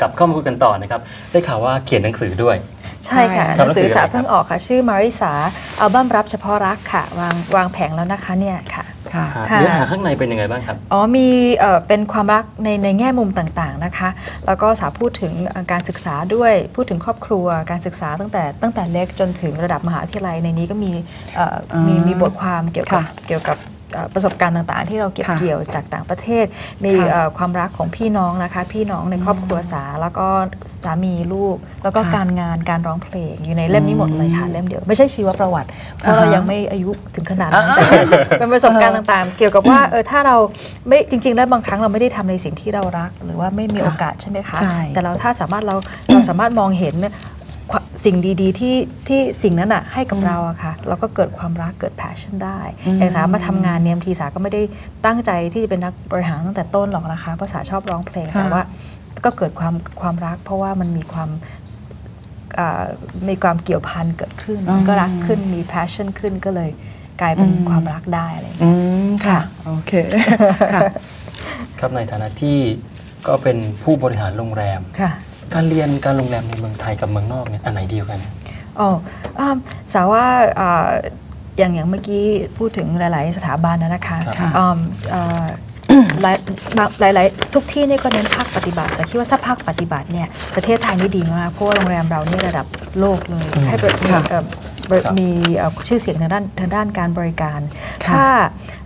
กลับเข้ามาคุยกันต่อนะครับ ได้ข่าวว่าเขียนหนังสือด้วย ใช่ค่ะครับหนังสือหนังสืออะไรสาครับเพิ่งออกค่ะ ชื่อมาริสาอัลบั้มรับเฉพาะรักค่ะ วางวางแผงแล้วนะคะเนี่ยค่ะค่ะค่ะเนื้อหาข้างในเป็นยังไงบ้างครับ อ๋อมีเอ่อเป็นความรักในในแง่มุมต่างๆนะคะ แล้วก็สาพูดถึงเอ่อการศึกษาด้วยพูดถึงครอบครัวการศึกษาตั้งแต่ตั้งแต่เล็กจนถึงระดับมหาวิทยาลัยในนี้ก็มีเอ่ออมมีมีบทความเกี่ยวกับค่ะเกี่ยวกับเอ่อ ประสบการณ์ต่างๆ ที่เราเก็บค่ะเกี่ยวจากต่างประเทศ มีค่ะเอ่อความรักของพี่น้องนะคะ พี่น้องในครอบครัวสาแล้วก็สามีลูก แล้วก็ค่ะการงานการร้องเพลงอยู่ในเล่มนี้หมดเลยค่ะอืมเล่มเดียวไม่ใช่ชีวประวัติ เพราะเราอ่าฮะยังไม่อายุถึงขนาดนั้นแต่เป็นประสบการณ์ต่างๆ เกี่ยวกับว่าเออถ้าเราไม่จริง ๆ แล้วบางครั้งเราไม่ได้ทำในสิ่งที่เรารัก หรือว่าไม่มีค่ะโอกาสใช่ไหมคะใช่แต่เราถ้าสามารถเราเราสามารถมองเห็นความ สิ่งดีๆ ที่ที่สิ่งนั้นอะให้กับเราอะค่ะเราก็เกิดความรักเกิด passion ได้อืมอย่างสามาทำงานเนี่ยบางทีสาก็ไม่ได้ตั้งใจที่จะเป็นนักบริหารตั้งแต่ต้นหรอกนะคะเพราะสาชอบร้องเพลงค่ะแต่ว่าก็เกิดความความรัก เพราะว่ามันมีความอ่ามีความเกี่ยวพันเกิดขึ้นอืมก็รักขึ้นมี passion ขึ้นก็เลยกลายเป็นอืมความรักได้อะไรอย่างอืเงี้ยมค่ะโอเคค่ะครับในฐานะที่ก็เป็นผู้บริหารโรงแรมค่ะ การเรียนการโรงแรมในเมืองไทยกับเมืองนอกเนี่ยอันไหนดีกว่ากันอ๋ออ่าสาว่าอ่าอย่างอย่างเมื่อกี้พูดถึงหลาย ๆ สถาบันนะนะคะครับค่ะอืมอ่าหลายบางหลายๆทุกที่เนี่ยก็เน้นภาคปฏิบัติแต่คิดว่าถ้าภาคปฏิบัติเนี่ยประเทศไทยนี่ดีมากเพราะว่าโรงแรมเรานี่ระดับโลกเลยอืมให้บริค่ะเอ่อบริครับมีเอ่อชื่อเสียงทางด้านทางด้านการบริการค่ะถ้าเอ่อ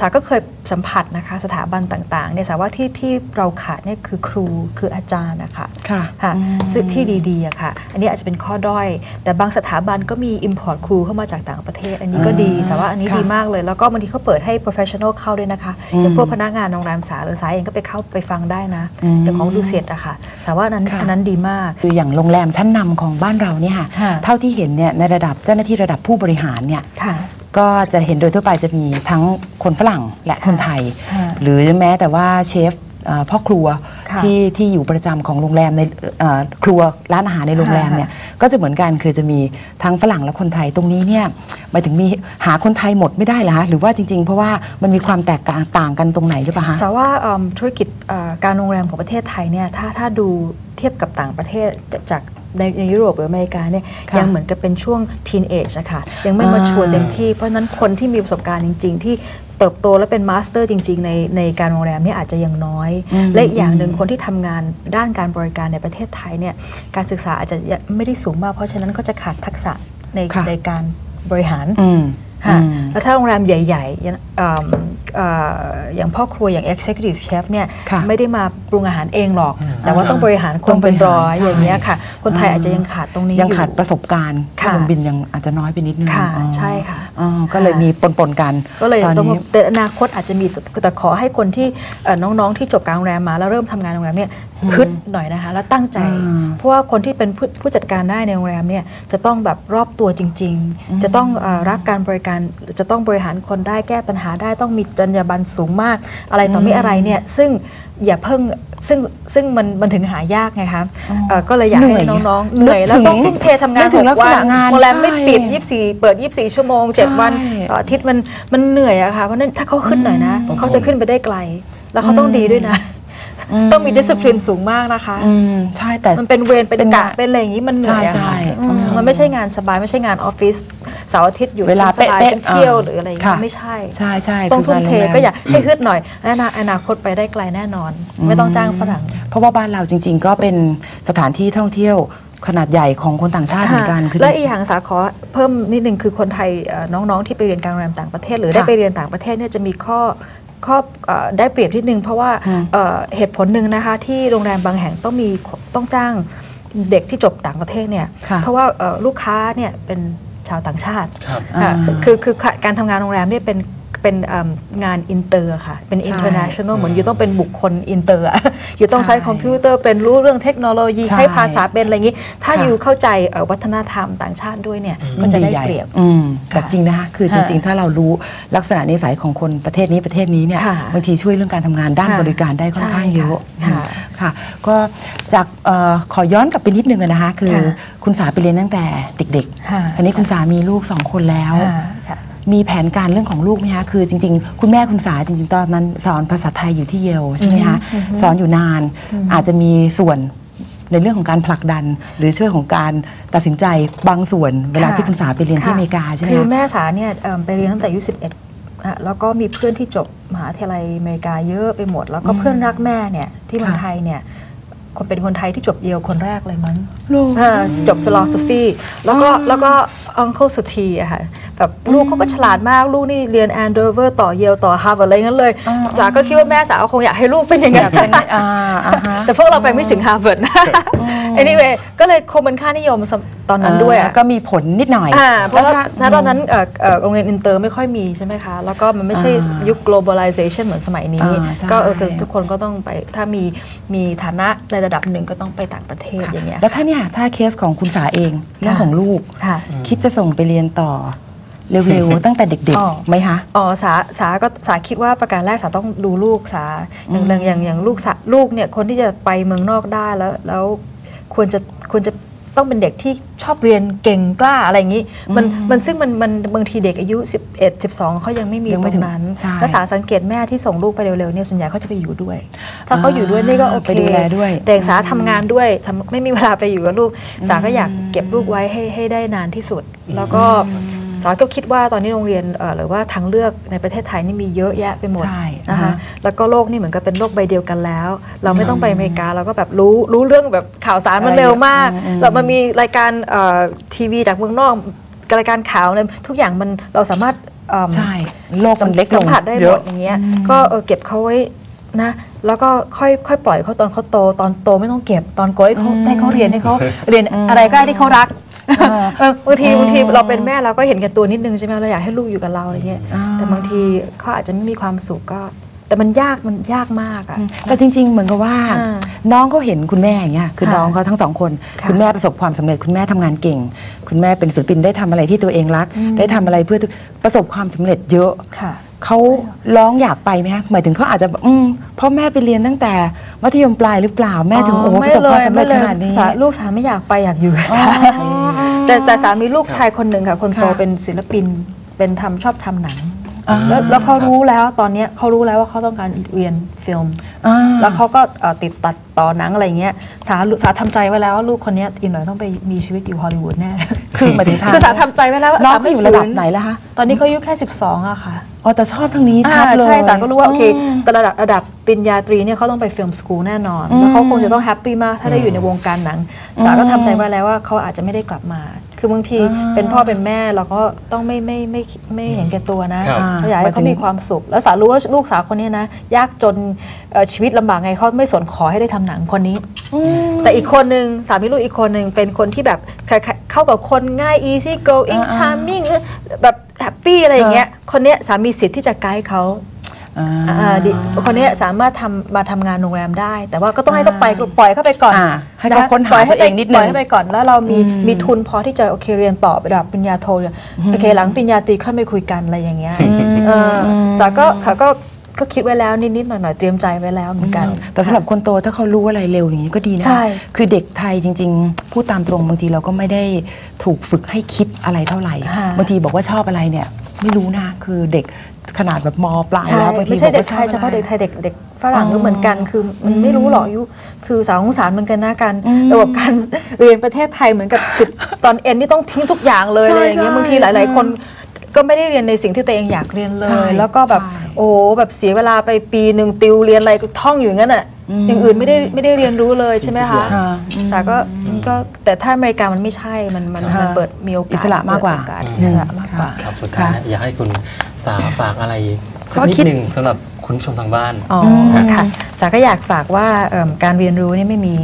สาก็เคยสัมผัสนะคะสถาบันต่างๆเนี่ยสาว่าที่ที่เราขาดเนี่ยคือครูคืออาจารย์นะคะค่ะค่ะอืมซึ่งที่ดีๆอะค่ะ อันนี้อาจจะเป็นข้อด้อย แต่บางสถาบันก็มี import ครูเข้ามาจากต่างประเทศ อันนี้ก็ดีอ่าสาว่าอันนี้ค่ะดีมากเลย แล้วก็บางทีเขาเปิดให้ professional เข้าด้วยนะคะอืมอย่างพวกพนักงานโรงแรมสาหรือสายเองก็ไปเข้าไปฟังได้นะอืมอย่างของดูเสียดอะค่ะสาว่าอันนั้นค่ะอันนั้นดีมากคืออย่างโรงแรมชั้นนำของบ้านเราเนี่ยค่ะค่ะเท่าที่เห็นเนี่ยในระดับเจ้าหน้าที่ระดับผู้บริหารเนี่ยค่ะ ก็จะเห็นโดยทั่วไปจะมีทั้งคนฝรั่งและคนไทยค่ะหรือแม้แต่ว่าเชฟเอ่อพ่อครัวค่ะที่ที่อยู่ประจำของโรงแรมในเอ่อครัวร้านอาหารในโรงแรมเนี่ยก็จะเหมือนกันคือจะมีทั้งฝรั่งและคนไทยตรงนี้เนี่ยหมายถึงมีหาคนไทยหมดไม่ได้เหรอคะหรือว่าจริง ๆ เพราะว่ามันมีความแตกต่างกันตรงไหนหรือเปล่าคะสาว่าเอิ่มธุรกิจเอ่อการโรงแรมของประเทศไทยเนี่ยถ้าถ้าดูเทียบกับต่างประเทศจาก ในในยุโรปหรืออเมริกาเนี่ยค่ะยังเหมือนกับเป็นช่วงทีนเอจอะค่ะยังไม่อ่ามาชัวร์เต็มที่ เพราะฉะนั้นคนที่มีประสบการณ์จริง ๆ ที่เติบโตและเป็นมาสเตอร์จริง ๆ ในในการโรงแรมเนี่ยอาจจะยังน้อยอืมและอีกอย่างหนึ่งอืมคนที่ทำงานด้านการบริการในประเทศไทยเนี่ยการศึกษาอาจจะยังไม่ได้สูงมาก เพราะฉะนั้นก็จะขาดทักษะในค่ะในการบริหารอืมค่ะอืมแล้วถ้าโรงแรมใหญ่ๆ อย่างเอิ่มเอ่ออย่างพ่อครัวอย่าง Executive Chef เนี่ยค่ะไม่ได้มาปรุงอาหารเองหรอกอืมแต่ว่าอ่าต้องบริหารคต้นองบเป็นริหารร้อยใช่อย่างเงี้ยค่ะ คนไทยอ่าอาจจะยังขาดตรงนี้ยังอยู่ขาดประสบการณ์ค่ะคุณบินยังอาจจะน้อยไปนิดนึงค่ะอ๋อใช่ค่ะอ๋อก็เลยมีปนๆกัน ก็เลยตอนต้องนี้แต่อนาคตอาจจะมีแต่ขอให้คนที่เอ่อน้องๆที่จบการโรงแรมมาแล้วเริ่มทำงานโรงแรมเนี่ย ฮึดหน่อยนะคะ แล้วตั้งใจอืมเพราะว่าคนที่เป็นผู้ผู้จัดการได้ในโรงแรมเนี่ยจะต้องแบบรอบตัวจริง ๆ จะต้องเอ่อรักการบริการจะต้องบริหารคนได้แก้ปัญหาได้ต้องมีจรรยาบรรณสูงมาก อะไรต่อมีอะไรเนี่ยซึ่งอย่าเพิ่งซึ่งซึ่งมันมันถึงหายากไงคะเอ่อก็เลยอยากเหนื่ให้อยน้องๆเหนื่อยนึกแล้วถึงต้องทุ่มเททำงานนึกถึงหลักกษวันณะงานโรงแรมไม่ใช่ปิด 24 เปิด 24 ชั่วโมง 7 วันใช่ต่ออาทิตย์มันมันเหนื่อยอะค่ะเพราะฉะนั้นถ้าเขาขึ้นหน่อยนะต้องเขาจะขึ้นไปได้ไกล แล้วเขาต้องดีด้วยนะ ต้องมีดิสซิ p ลินสูงมากนะคะอืมใช่แต่มันเป็นเวรเป็นเป็นกะงานเป็นอะไรอย่างนี้มันเหนื่อยอะใช่ค่ะใช่อืมอืมมันไม่ใช่งานสบายไม่ใช่งานออฟฟิศเสาร์อาทิตย์อยู่เวลาสบายเป๊ะๆเป็นเที่ยวอ่าหรืออะไรอย่างค่ะนี้ไม่ใช่ใช่ใช่ต้องคืทุ่มงานเทโรงแรมก็อยากให้ฮึดหน่อยอนาอนาคตไปได้ไกลแน่นอน ไม่ต้องจ้างฝรั่ง เพราะว่าบ้านเราจริง ๆ ก็เป็นสถานที่ท่องเที่ยวขนาดใหญ่ของคนต่างชาติเหมือนกันค่ะคือและอีกอย่างสาขอเพิ่มนิดนึงคือคนไทยเอ่อน้องๆที่ไปเรียนการโรงแรมต่างประเทศ หรือได้ค่ะไปเรียนต่างประเทศเนี่ยจะมีข้อ ข้อเอ่อได้เปรียบนิดนึงเพราะว่าอืมเอ่อเหตุผลหนึ่งนะคะที่โรงแรมบางแห่งต้องมีต้องจ้างเด็กที่จบต่างประเทศเนี่ยค่ะเพราะว่าเอ่อลูกค้าเนี่ยเป็นชาวต่างชาติครับค่ะอ่าคือคือการทำงานโรงแรมเนี่ยเป็น เป็นเอิ่มงานอินเตอร์ค่ะ เป็นใช่ international เหมือนอยู่ต้องเป็นบุคคลอินเตอร์อยู่ต้องใช้ใช่คอมพิวเตอร์เป็นรู้เรื่องเทคโนโลยีใช่ใช้ภาษาเป็นอะไรอย่างนี้ ถ้าค่ะอยู่เข้าใจเอ่อวัฒนธรรมต่างชาติด้วยเนี่ยก็ยิ่งจะได้ใหญ่เปรียบอืมแต่ค่ะจริงนะคะคือจค่ะริง ๆ ถ้าเรารู้ลักษณะนิสัยของคนประเทศนี้ประเทศนี้เนี่ยค่ะบางทีช่วยเรื่องการทำงานด้านค่ะบริการได้ค่อนข้างเยอะใช่ค่ะอืมค่ะ ก็จากเอ่อขอย้อนกลับไปนิดนึงอะนะคะ คือค่ะคุณสาไปเรียนตั้งแต่เด็กค่ะๆอันนี้คุณสามีลูกสองคนแล้วค่ะ มีแผนการเรื่องของลูกไหมคะคือจริง ๆ คุณแม่คุณสาจริงๆตอนนั้นสอนภาษาไทยอยู่ที่เยลใช่ไหมคะสอนอยู่นานอาจจะมีส่วนในเรื่องของการผลักดัน หรือช่วยของการตัดสินใจบางส่วนเวลาค่ะที่คุณสาไปเรียนที่ค่ะอเมริกาใช่ไหมคือคะแม่สาเนี่ยเอิ่มไปเรียนตั้งแต่อายุ11อะแล้วก็มีเพื่อนที่จบมหาวิทยาลัยอเมริกาเยอะไปหมด แล้วก็เพื่อนรักแม่เนี่ยที่เมืองค่ะไทยเนี่ย คนเป็นคนไทยที่จบเยลคนแรกเลยมั้งลูกอ่าจบ philosophy แล้วก็แล้วก็ uncle สุธีอะค่ะแบบลูกเขาก็ฉลาดมากลูกนี่เรียน Andover ต่อเยลต่อ Harvard อะไรงั้นเลยอ่าสาก็คิดว่าแม่สาก็คงอยากให้ลูกเป็นอย่างนั้นอ่าอ่าฮะแต่พวกเราไปไม่ถึง Harvard นะ anyway ก็เลยคงเป็นค่านิยมสำตอนนั้นด้วยอะก็มีผลนิดหน่อยอ่าเพราะว่าแล้วณตอนนั้นเอ่อเอ่อโรงเรียนอินเตอร์ไม่ค่อยมีใช่ไหมคะ แล้วก็มันไม่ใช่อ่ายุยุค globalization เหมือนสมัยนี้อ่าใช่ก็เออคือทุกคนก็ต้องไปถ้ามีมีฐานะในระดับหนึ่งก็ต้องไปต่างประเทศค่ะอย่างเงี้ยแล้วถ้าเนี่ยถ้าเคสของคุณสาเองเรื่องของลูกค่ะคิดจะส่งไปเรียนต่อเร็วๆตั้งแต่เด็กอ๋อๆไหมคะอ๋อสาสาก็สาคิดว่าประการแรกสาต้องดูลูกสาอย่างอย่างอย่างอย่างลูกสาลูกเนี่ยคนที่จะไปเมืองนอกได้แล้วแล้วควรจะควรจะ ต้องเป็นเด็กที่ชอบเรียนเก่งกล้าอะไรอย่างนี้ มันมันซึ่งมันมันบางทีเด็กอายุ 11 12เขายังไม่มียังตไม่รถึงงนั้นใช่แล้วสาสังเกตแม่ที่ส่งลูกไปเร็วๆเนี่ยส่วนใหญ่เขาจะไปอยู่ด้วย ถ้าเขาอยู่ด้วยนี่ก็โอเคไปดูแลด้วย แต่สาทำงานด้วยทำไม่มีเวลาไปอยู่กับลูกสาก็อยากเก็บลูกไว้ให้ให้ได้นานที่สุด แล้วก็ สาก็คิดว่าตอนนี้โรงเรียนเอ่อหรือว่าทางเลือกในประเทศไทยนี่มีเยอะแยะไปหมดใช่นะอ่าคะฮะแล้วก็โลกนี่เหมือนกับเป็นโลกใบเดียวกันแล้ว เราไม่ต้องไปอเมริกาเราก็แบบรู้รู้เรื่องแบบข่าวสารมันเร็วมากแล้วมันมีรายการเอ่อทีวีจากเมืองนอกรายการข่าวอะไรทุกอย่างมันเราสามารถเอิ่มใช่โลกมันเล็กลสังมผัสได้หเยมอะดอย่างเงี้ยก็เออเก็บเขาไว้นะแล้วก็ค่อยค่อยปล่อยเขาตอนเขาโต ตอนโตไม่ต้องเก็บตอนโกให้เขาให้เขาเรียนให้เขาเรียนอะไรก็ได้ที่เขารักเออ บางทีบางทีเราเป็นแม่เราก็เห็นแก่ตัวนิดนึงใช่ไหมเราอยากให้ลูกอยู่กับเราอะไรเงี้ยอ่าแต่บางทีเขาอาจจะไม่มีความสุขก็แต่มันยากมันยากมากอะแต่จริง ๆ เหมือนกับว่าอ่า น้องเขาเห็นคุณแม่อย่างเงี้ยคือค่ะน้องเขาทั้งสองคนค่ะคุณแม่ประสบความสำเร็จคุณแม่ทำงานเก่ง คุณแม่เป็นศิลปินได้ทำอะไรที่ตัวเองรัก ได้ทำอะไรเพื่อประสบความสำเร็จเยอะค่ะเขาร้องอยากไปไหมคะหมายถึงเขาอาจจะแบบอืมพ่อแม่ไปเรียนตั้งแต่มัธยมปลายหรือเปล่าแม่ถึงโอ้โหประสบความสำเร็จขนาดนี้สาลูกสาไม่อยากไปอยากอยู่กับสา แต่แต่สามีลูกชายคนหนึ่งค่ะ คนโตค่ะเป็นศิลปินเป็นทำชอบทำหนังอ่าแล้วแล้วเขารู้แล้วตอนเนี้ยเขารู้แล้วว่าเขาต้องการเรียนฟิล์มอ่าแล้วเขาก็เอ่อติดตัด ต่อหนังอะไรเงี้ยสาสาทำใจไว้แล้วว่าลูกคนเนี้ยอีกหน่อยต้องไปมีชีวิตอยู่ฮอลลีวูดแน่คือหมายถึงทางคือสาทำใจไว้แล้วว่าน้องสาเขาไม่อยู่ระดับฝืนไหนแล้วคะตอนนี้เขาอายุแค่ 12อะค่ะอ๋อแต่ชอบทางนี้ชัดอ่าเลยใช่สาก็รู้ว่าโอเคแต่ระดับระดับปริญญาตรีเนี่ยเขาต้องไปฟิล์มสกูลแน่นอนแล้วเขาคงจะต้องแฮปปี้มากถ้าได้อยู่ในวงการหนังสาก็ทำใจไว้แล้วว่าเขาอาจจะไม่ได้กลับมา คือบางทีเป็นพ่อเป็นแม่เราก็ต้องไม่ไม่ไม่ไม่ไม่เห็นแก่ตัวนะครับเราอยากให้เขามีความสุข แล้วสารู้ว่าลูกสาวคนนี้นะ ยากจนเอ่อชีวิตลำบากไงเขาไม่สนขอให้ได้ทำหนังคนนี้ แต่อีกคนหนึ่งสามีลูกอีกคนหนึ่งเป็นคนที่แบบใครๆเข้ากับคนง่าย easy going charming แบบแฮปปี้อะไรอย่างเงี้ยคนเนี้ยสามีสิทธิ์ที่จะไกด์เขาอ่าอ่าดิคนเนี้ยสามารถทำมาทำงานโรงแรมได้ แต่ว่าก็ต้องให้เขาไปปล่อยเขาไปก่อนอ่าให้เขาะค้นหาปล่ยให้ตัวเองนิดนึงปล่อยให้ไปก่อนแล้วเรามีมีทุนพอที่จะโอเคเรียนต่อไประดับปริญญาโทเนี่ยโอเคหลังปริญญาตรีค่อยไปคุยกันอะไรอย่างเงี้ยเอออแต่ก็เขาก็ ก็คิดไว้แล้วนิดๆหน่อยๆเตรียมใจไว้แล้วเหมือนกัน แต่สำหรับคนโตถ้าเขารู้อะไรเร็วอย่างนี้ก็ดีนะใช่คือเด็กไทยจริง ๆ พูดตามตรงบางทีเราก็ไม่ได้ถูกฝึกให้คิดอะไรเท่าไหร่ค่ะบางทีบอกว่าชอบอะไรเนี่ยไม่รู้นะคือเด็กขนาดแบบมปลายใช่แล้วบางทีไม่ใช่บอกเด็กว่าชไทอบยเฉพาะอะไรเด็กไทยเด็กเด็กฝรั่งก็เหมือนกัน คือมันไม่รู้หรอกอายุคือสาวของสารเหมือนกันนะการระบบการเรียนประเทศไทยเหมือนกับสิบตอนเอ็นนี่ต้องทิ้งทุกอย่างเลยใช่อะไรอย่างเงี้ยใช่บางทีหลาย ๆ คน ก็ไม่ได้เรียนในสิ่งที่ตัวเองอยากเรียนเลใช่ย แล้วก็แบบใช่ โอ้โหแบบเสียเวลาไปปีหนึ่งติวเรียนอะไรก็ท่องอยู่อย่างนั้นอะอย่างอื่นไม่ได้ไม่ได้เรียนรู้เลยใช่ไหมคะอ่าสาก็ก็แต่ถ้าอเมริกามันไม่ใช่มันมันค่ะมันเปิดมีโอกาสอิสระมากกว่า เปิดโอกาสอิสระมากกว่า ครับสุดท้ายนะอยากให้คุณสาฝากอะไรสักข้อนิดคิด หนึ่งสำหรับคุณผู้ชมทางบ้าน อ๋อมค่ะสาก็อยากฝากว่าเอิ่มการเรียนรู้เนี่ยไม่มี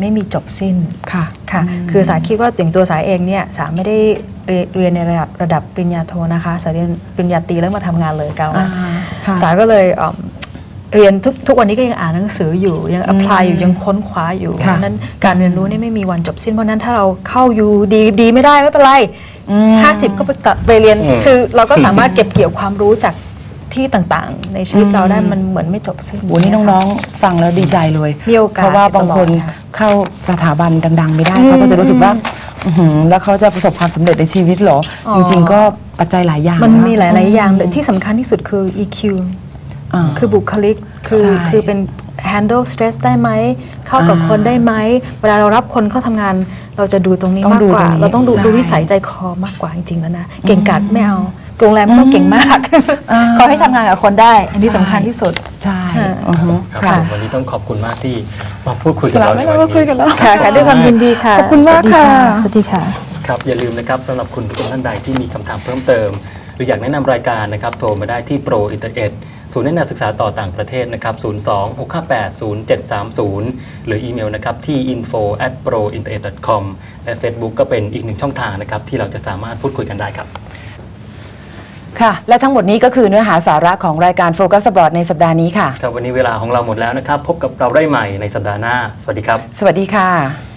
ไม่มีจบสิ้นค่ะค่ะ คือสาคิดว่าอย่างตัวสาเองเนี่ยสาไม่ได้เรียนเรียนในระดับระดับปริญญาโทนะคะสาเรียนปริญญาตรีแล้วมาทำงานเลยเกาอ่านะค่ะสาก็เลยเอิ่มเรียนทุกทุกวันนี้ก็ยังอ่านหนังสืออยู่ยังอ p พลายอยู่ยังค้นคว้าอยู่เพค่ะราะฉะนั้นการเรียนรู้นี่ไม่มีวันจบสิ้นเพราะฉะนั้นถ้าเราเข้าอยู่ดีดีไม่ได้ไม่เป็นไรห้าสิบก็ไปกลับไปเรียนอืมคือเราก็สามารถเก็บเกี่ยวความรู้จาก ที่ต่างๆ ในชีวิตเราได้มันเหมือนไม่จบสิ้นวันนี้น้องๆ ฟังแล้วดีใจเลยมีโอกาสเพราะว่าบางคนตลอดค่ะเข้าสถาบันดัง ๆ ไม่ได้เขาก็จะรู้สึกว่าอื้อหือแล้วเขาจะประสบความสำเร็จในชีวิตเหรออ๋อจริง ๆ ก็ปัจจัยหลายอย่าง มันนะมีหลายๆอย่างที่สำคัญที่สุดคือ EQ อ่าคือบุคลิกคือใช่คือเป็น handle stress ได้ไหม เข้ากับอ่าคนได้ไหม เวลาเรารับคนเข้าทำงาน เราจะดูตรงนี้ต้องมากดูกว่าตรงนี้เราต้องดูใช่ดูนิสัยใจคอมากกว่าจริงๆแล้วนะ เก่งกาจไม่เอา โรงแรมไม่ต้องเก่งมากอ่าขอให้ทำงานกับคนได้ อันนี้ใช่สำคัญที่สุดใช่ค่ะอือฮึครับค่ะผมวันนี้ต้องขอบคุณมากที่มาพูดคุยสกับลับเราในไม่วัเรานมาคุยนี้กันแล้วค่ะค่ะด้วยความยินดีค่ะขอบคุณมากค่ะสวัสดีค่ะครับอย่าลืมนะครับสำหรับคุณผู้ชมท่านใดที่มีคำถามเพิ่มเติม หรืออยากแนะนำรายการนะครับโทรมาได้ที่โปรอินเตอร์เน็ตศูนย์แนะนำศึกษาต่อต่างประเทศนะครับ 02-658-0730 หรืออีเมลนะครับที่ info at prointernet com และ Facebook ก็เป็นอีกหนึ่งช่องทางนะครับที่เราจะสามารถพูดคุยกันได้ครับ ค่ะ และทั้งหมดนี้ก็คือเนื้อหาสาระของรายการโฟกัสบอร์ดในสัปดาห์นี้ค่ะ ครับวันนี้เวลาของเราหมดแล้วนะครับ พบกับเราได้ใหม่ในสัปดาห์หน้า สวัสดีครับ สวัสดีค่ะ